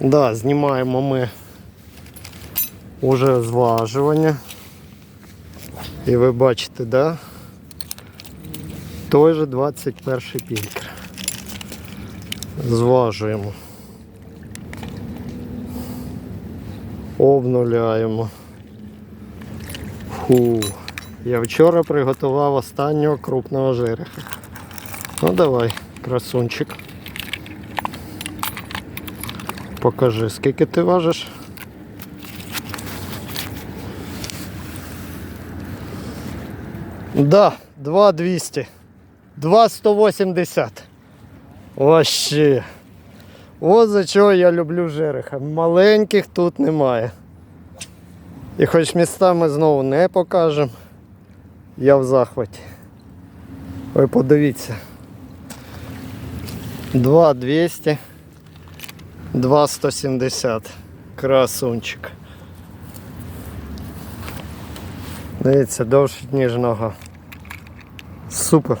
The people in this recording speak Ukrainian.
Да, знімаємо ми уже зважування. І ви бачите, да? Той же 21 пількер. Зважуємо. Обнуляємо. Фу. Я вчора приготував останнього крупного жереха. Ну давай, красунчик. Покажи, скільки ти важиш? Да, 2200. 2180. Вообще. От за чого я люблю жереха. Маленьких тут немає. І хоч містами знову не покажемо, я в захваті. Ви подивіться. 2200. 2170. Красунчик. Дивіться, довше, ніж нога. Супер.